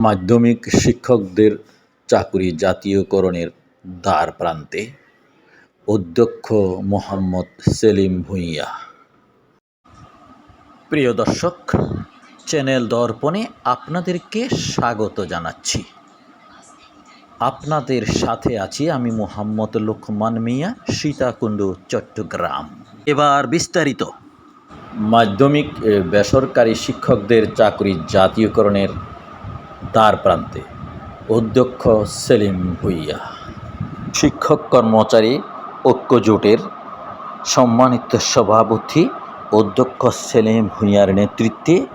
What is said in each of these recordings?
মাধ্যমিক শিক্ষকদের চাকুরি জাতীয়করণের দ্বার প্রান্তে অধ্যক্ষ মোহাম্মদ সেলিম ভূঁইয়া। প্রিয় দর্শক, চ্যানেল দর্পণে আপনাদেরকে স্বাগত জানাচ্ছি। আপনাদের সাথে আছি আমি মোহাম্মদ লোকমান মিয়া, সীতাকুণ্ড, চট্টগ্রাম। এবার বিস্তারিত। মাধ্যমিক বেসরকারি শিক্ষকদের চাকরি জাতীয়করণের দ্বার প্রান্তে। অধ্যক্ষ সেলিম ভুইয়া। শিক্ষক, কর্মচারী, ঐক্য জোটের সম্মানিত সভাপতি অধ্যক্ষ সেলিম ভুঁইয়ার নেতৃত্বে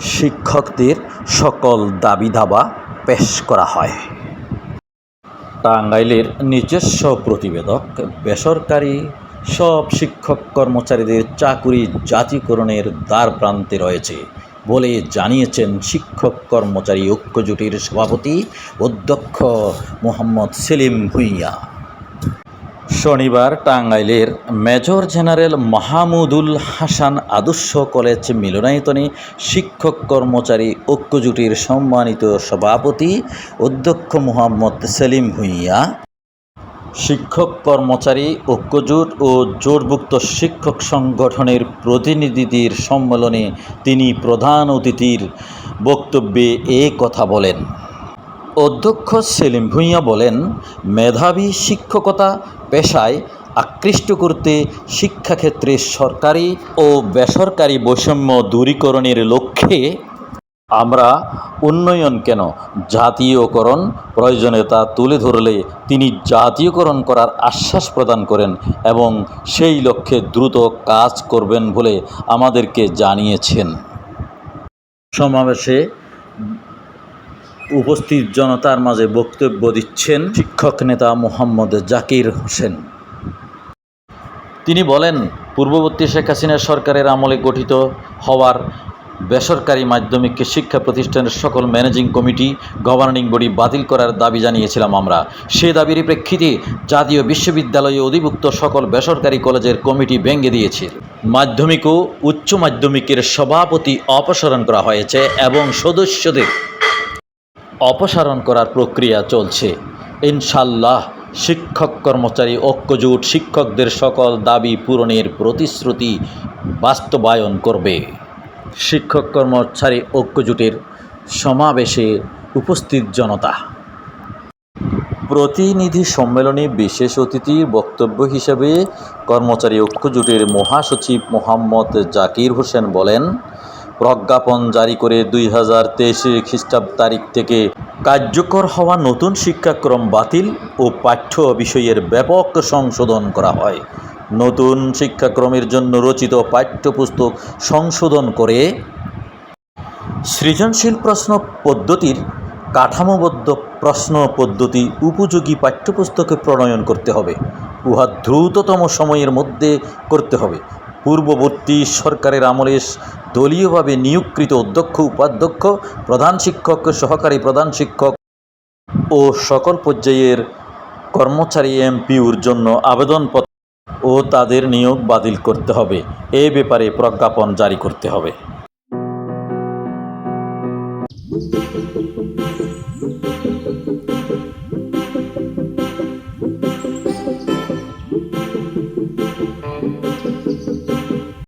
শিক্ষকদের সকল দাবি দাবা পেশ করা হয়। টাঙ্গাইলের নিজস্ব প্রতিবেদক, বেসরকারি সব শিক্ষক কর্মচারীদের চাকুরি জাতীয়করণের দ্বার প্রান্তে রয়েছে বলে জানিয়েছেন শিক্ষক, কর্মচারী ঐক্য জোটের সভাপতি অধ্যক্ষ মোহাম্মদ সেলিম ভুঁইয়া। শনিবার টাঙ্গাইলের মেজর জেনারেল মাহমুদুল হাসান আদর্শ কলেজ মিলনায়তনে শিক্ষক, কর্মচারী ঐক্য জোটের সম্মানিত সভাপতি অধ্যক্ষ মোহাম্মদ সেলিম ভুঁইয়া শিক্ষক কর্মচারী, ঐক্যজোট ও জোটভুক্ত শিক্ষক সংগঠনের প্রতিনিধিদের সম্মেলনে তিনি প্রধান অতিথির বক্তব্যে এ কথা বলেন। অধ্যক্ষ সেলিম ভুঁইয়া বলেন, মেধাবী শিক্ষকতা পেশায় আকৃষ্ট করতে শিক্ষাক্ষেত্রে সরকারি ও বেসরকারি বৈষম্য দূরীকরণের লক্ষ্যে আমরা উন্নয়ন কেন? জাতীয়করণ প্রয়োজনীয়তা তুলে ধরলে তিনি জাতীয়করণ করার আশ্বাস প্রদান করেন এবং সেই লক্ষ্যে দ্রুত কাজ করবেন বলে আমাদেরকে জানিয়েছেন। সমাবেশে উপস্থিত জনতার মাঝে বক্তব্য দিচ্ছেন শিক্ষক নেতা মোহাম্মদ জাকির হোসেন। তিনি বলেন পূর্ববর্তী শেখ হাসিনা সরকারের আমলে গঠিত হওয়ার বেসরকারি মাধ্যমিক শিক্ষা প্রতিষ্ঠানের সকল ম্যানেজিং কমিটি গভর্নিং বডি বাতিল করার দাবি জানিয়েছিলাম আমরা। সে দাবির প্রেক্ষিতে জাতীয় বিশ্ববিদ্যালয়ে অধিভুক্ত সকল বেসরকারি কলেজের কমিটি ভেঙে দিয়েছে। মাধ্যমিক ও উচ্চ মাধ্যমিকের সভাপতি অপসারণ করা হয়েছে এবং সদস্যদের অপসারণ করার প্রক্রিয়া চলছে। ইনশাল্লাহ শিক্ষক কর্মচারী ঐক্যজোট শিক্ষকদের সকল দাবি পূরণের প্রতিশ্রুতি বাস্তবায়ন করবে। শিক্ষক কর্মচারী ঐক্যজোটের সমাবেশে উপস্থিত জনতা। প্রতিনিধি সম্মেলনে বিশেষ অতিথির বক্তব্য হিসেবে কর্মচারী ঐক্যজোটের মহাসচিব মোহাম্মদ জাকির হোসেন বলেন, প্রজ্ঞাপন জারি করে দুই হাজার তেইশে খ্রিস্টাব্দ তারিখ থেকে কার্যকর হওয়া নতুন শিক্ষাক্রম বাতিল ও পাঠ্য বিষয়ের ব্যাপক সংশোধন করা হয়। নতুন শিক্ষাক্রমের জন্য রচিত পাঠ্যপুস্তক সংশোধন করে সৃজনশীল প্রশ্ন পদ্ধতির কাঠামোবদ্ধ প্রশ্ন পদ্ধতি উপযোগী পাঠ্যপুস্তকে প্রণয়ন করতে হবে। উহা দ্রুততম সময়ের মধ্যে করতে হবে। পূর্ববর্তী সরকারের আমলে দলীয়ভাবে নিয়োগকৃত অধ্যক্ষ, উপাধ্যক্ষ, প্রধান শিক্ষক, সহকারী প্রধান শিক্ষক ও সকল পর্যায়ের কর্মচারী এমপিউর জন্য আবেদনপত্র ও তাদের নিয়োগ বাতিল করতে হবে। এ ব্যাপারে প্রজ্ঞাপন জারি করতে হবে।